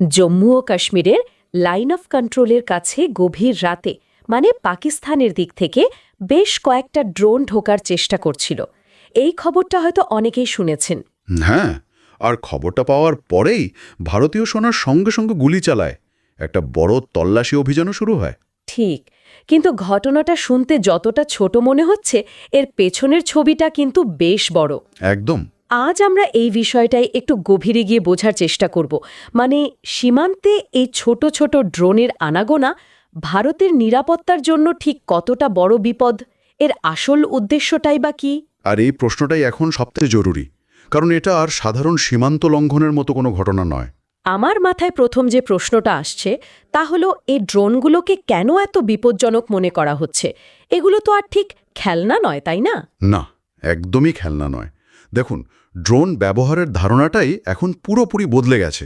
জম্মু ও কাশ্মীরের line of কন্ট্রোলের কাছে গভীর রাতে মানে পাকিস্তানের দিক থেকে বেশ কয়েকটা ড্রোন ঢোকার চেষ্টা করছিল। এই খবরটা হয়তো অনেকেই শুনেছেন। হ্যাঁ আর খবরটা পাওয়ার পরেই ভারতীয় সোনার সঙ্গে সঙ্গে গুলি চালায়। একটা বড় তল্লাশি অভিযানও শুরু হয়। ঠিক কিন্তু ঘটনাটা শুনতে যতটা ছোট মনে হচ্ছে এর পেছনের ছবিটা কিন্তু বেশ বড়। একদম। আজ আমরা এই বিষয়টাই একটু গভীরে গিয়ে বোঝার চেষ্টা করব। মানে সীমান্তে এই ছোট ছোট ড্রোনের আনাগোনা ভারতের নিরাপত্তার জন্য ঠিক কতটা বড় বিপদ? এর আসল উদ্দেশ্যটাই বা কি? আর এই প্রশ্নটাই এখন সবচেয়ে জরুরি। কারণ এটা আর সাধারণ সীমান্ত লঙ্ঘনের মতো কোনো ঘটনা নয়। আমার মাথায় প্রথম যে প্রশ্নটা আসছে তা হলো এই ড্রোনগুলোকে কেন এত বিপজ্জনক মনে করা হচ্ছে? এগুলো তো আর ঠিক খেলনা নয় তাই না? না একদমই খেলনা নয়। দেখুন ড্রোন ব্যবহারের ধারণাটাই এখন পুরোপুরি বদলে গেছে।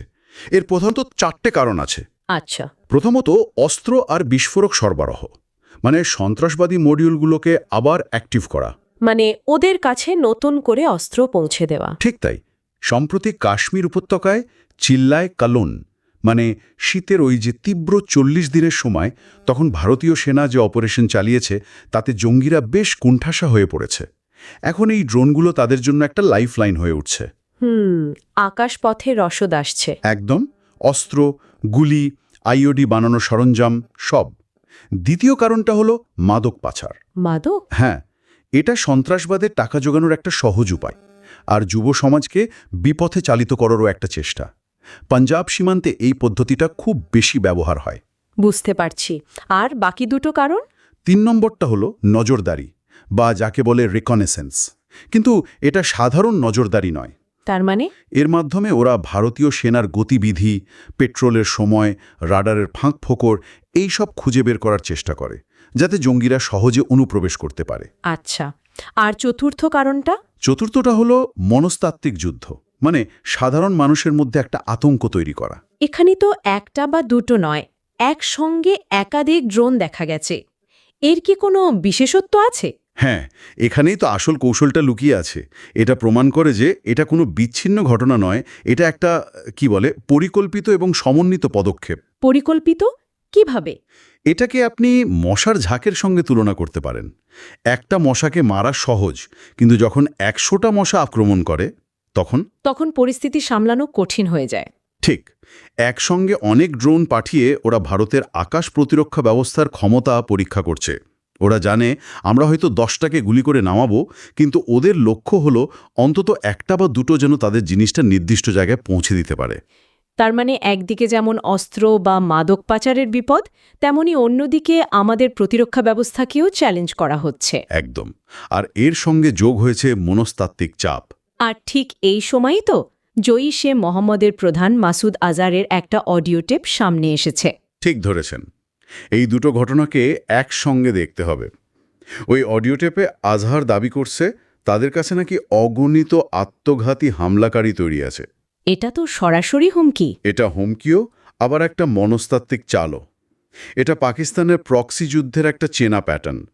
এর প্রধানত চারটে কারণ আছে। আচ্ছা। প্রথমত অস্ত্র আর বিস্ফোরক সরবরাহ মানে সন্ত্রাসবাদী মডিউলগুলোকে আবার অ্যাক্টিভ করা। মানে ওদের কাছে নতুন করে অস্ত্র পৌঁছে দেওয়া। ঠিক তাই। সম্প্রতি কাশ্মীর উপত্যকায় চিল্লায় কালন মানে শীতের ওই যে তীব্র চল্লিশ দিনের সময় তখন ভারতীয় সেনা যে অপারেশন চালিয়েছে তাতে জঙ্গিরা বেশ কুণ্ঠাসা হয়ে পড়েছে। এখন এই ড্রোনগুলো তাদের জন্য একটা লাইফলাইন হয়ে উঠছে। হুম আকাশপথে রসদ আসছে। একদম অস্ত্র গুলি আইওডি বানানো সরঞ্জাম সব। দ্বিতীয় কারণটা হলো মাদক পাচার। মাদক? হ্যাঁ এটা সন্ত্রাসবাদের টাকা জোগানোর একটা সহজ উপায়। আর যুব সমাজকে বিপথে চালিত করারও একটা চেষ্টা। পাঞ্জাব সীমান্তে এই পদ্ধতিটা খুব বেশি ব্যবহার হয়। বুঝতে পারছি। আর বাকি দুটো কারণ? তিন নম্বরটা হলো নজরদারি। বা যাকে বলে রিকনেসেন্স কিন্তু এটা সাধারণ নজরদারি নয়। তার মানে? এর মাধ্যমে ওরা ভারতীয় সেনার গতিবিধি পেট্রোলের সময় রাডারের ফাঁক ফোকর এই সব খুঁজে বের করার চেষ্টা করে যাতে জঙ্গিরা সহজে অনুপ্রবেশ করতে পারে। আচ্ছা আর চতুর্থ কারণটা? চতুর্থটা হলো মনস্তাত্ত্বিক যুদ্ধ মানে সাধারণ মানুষের মধ্যে একটা আতঙ্ক তৈরি করা। এখানে তো একটা বা দুটো নয় একসঙ্গে একাধিক ড্রোন দেখা গেছে। এর কি কোনো বিশেষত্ব আছে? হ্যাঁ এখানেই তো আসল কৌশলটা লুকিয়ে আছে। এটা প্রমাণ করে যে এটা কোনো বিচ্ছিন্ন ঘটনা নয় এটা একটা কি বলে পরিকল্পিত এবং সমন্বিত পদক্ষেপ। পরিকল্পিত? কীভাবে? এটাকে আপনি মশার ঝাঁকের সঙ্গে তুলনা করতে পারেন। একটা মশাকে মারা সহজ কিন্তু যখন একশোটা মশা আক্রমণ করে তখন? তখন পরিস্থিতি সামলানো কঠিন হয়ে যায়। ঠিক একসঙ্গে অনেক ড্রোন পাঠিয়ে ওরা ভারতের আকাশ প্রতিরক্ষা ব্যবস্থার ক্ষমতা পরীক্ষা করছে। ওরা জানে আমরা হয়তো দশটাকে গুলি করে নামাবো কিন্তু ওদের লক্ষ্য হলো অন্তত একটা বা দুটো যেন তাদের জিনিসটা নির্দিষ্ট জায়গায় পৌঁছে দিতে পারে। তার মানে একদিকে যেমন অস্ত্র বা মাদক পাচারের বিপদ তেমনি অন্যদিকে আমাদের প্রতিরক্ষা ব্যবস্থাকেও চ্যালেঞ্জ করা হচ্ছে। একদম। আর এর সঙ্গে যোগ হয়েছে মনস্তাত্ত্বিক চাপ। আর ঠিক এই সময়ই তো জয়িশে মোহাম্মদের প্রধান মাসুদ আজারের একটা অডিও টেপ সামনে এসেছে। ঠিক ধরেছেন। এই দুটো ঘটনাকে একসঙ্গে দেখতে হবে। ওই অডিও টেপে আজহার দাবি করছে তাদের কাছে নাকি অগণিত আত্মঘাতী হামলাকারী তৈরি আছে। এটা তো সরাসরি হুমকি। এটা হুমকিও আবার একটা মনস্তাত্ত্বিক চালও। এটা পাকিস্তানের প্রক্সি যুদ্ধের একটা চেনা প্যাটার্ন।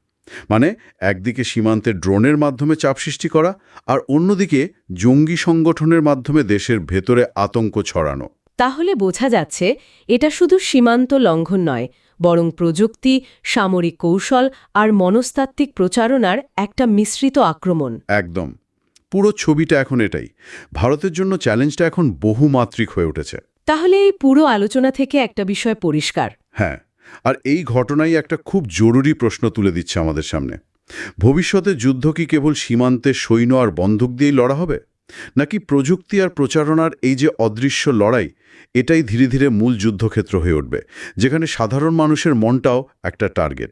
মানে একদিকে সীমান্তে ড্রোনের মাধ্যমে চাপ সৃষ্টি করা আর অন্যদিকে জঙ্গি সংগঠনের মাধ্যমে দেশের ভেতরে আতঙ্ক ছড়ানো। তাহলে বোঝা যাচ্ছে এটা শুধু সীমান্ত লঙ্ঘন নয় বরং প্রযুক্তি সামরিক কৌশল আর মনস্তাত্ত্বিক প্রচারণার একটা মিশ্রিত আক্রমণ। একদম। পুরো ছবিটা এখন এটাই। ভারতের জন্য চ্যালেঞ্জটা এখন বহুমাত্রিক হয়ে উঠেছে। তাহলে এই পুরো আলোচনা থেকে একটা বিষয় পরিষ্কার। হ্যাঁ আর এই ঘটনাই একটা খুব জরুরি প্রশ্ন তুলে দিচ্ছে আমাদের সামনে। ভবিষ্যতে যুদ্ধ কি কেবল সীমান্তে সৈন্য আর বন্দুক দিয়েই লড়া হবে? নাকি প্রযুক্তি আর প্রচারণার এই যে অদৃশ্য লড়াই, এটাই ধীরে ধীরে মূল যুদ্ধক্ষেত্র হয়ে উঠবে, যেখানে সাধারণ মানুষের মনটাও একটা টার্গেট।